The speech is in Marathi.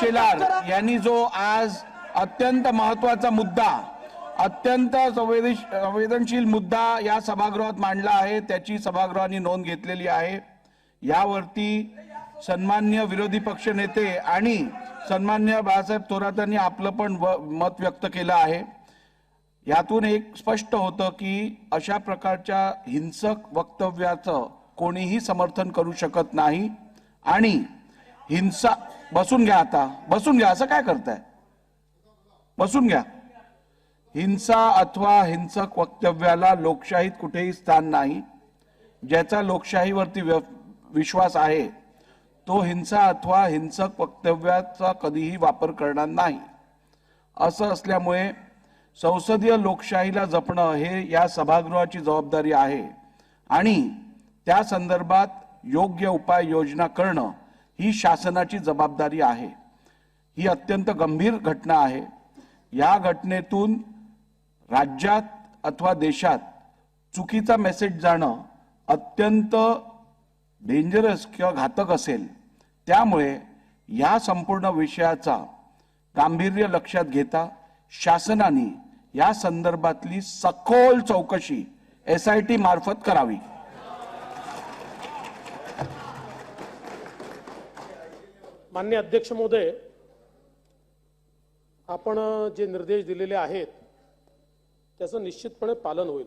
शेलार यांनी जो आज अत्यंत महत्त्वाचा मुद्दा अत्यंत संवेदश- संवेदनशील मुद्दा या सभागृहात मांडला आहे त्याची सभागृहाने नोंद घेतलेली आहे. यावरती सन्मान्य विरोधी पक्ष नेते आणि सन्मान्य बाळासाहेब थोरातांनी आपलं पण व- मत व्यक्त केलं आहे. यातून एक स्पष्ट होतं की अशा प्रकारच्या हिंसक वक्तव्याचं कोणीही समर्थन करू शकत नाही आणि हिंसा बसून घ्या आता. बसून घ्या असं काय करताय? बसून घ्या. हिंसा अथवा हिंसक वक्तव्याला लोकशाहीत कुठेही स्थान नाही. ज्याचा लोकशाहीवरती व्य- विश्वास आहे तो हिंसा अथवा हिंसक वक्तव्याचा कधीही वापर करणार नाही. असं असल्यामुळे संसदीय लोकशाहीला जपणं हे या सभागृहाची जबाबदारी आहे आणि त्या संदर्भात योग्य उपाययोजना करणं ही शासनाची जबाबदारी आहे. ही अत्यंत गंभीर घटना आहे. या घटनेतून राज्यात अथवा देशात चुकीचा मेसेज जाणं अत्यंत डेंजरस किंवा घातक असेल. त्यामुळे या संपूर्ण विषयाचा गांभीर्य लक्षात घेता शासनाने या संदर्भातली सखोल चौकशी एस आय टी मार्फत करावी. मान्य अध्यक्ष महोदय आपण जे निर्देश दिलेले आहेत त्याचं निश्चितपणे पालन होईल.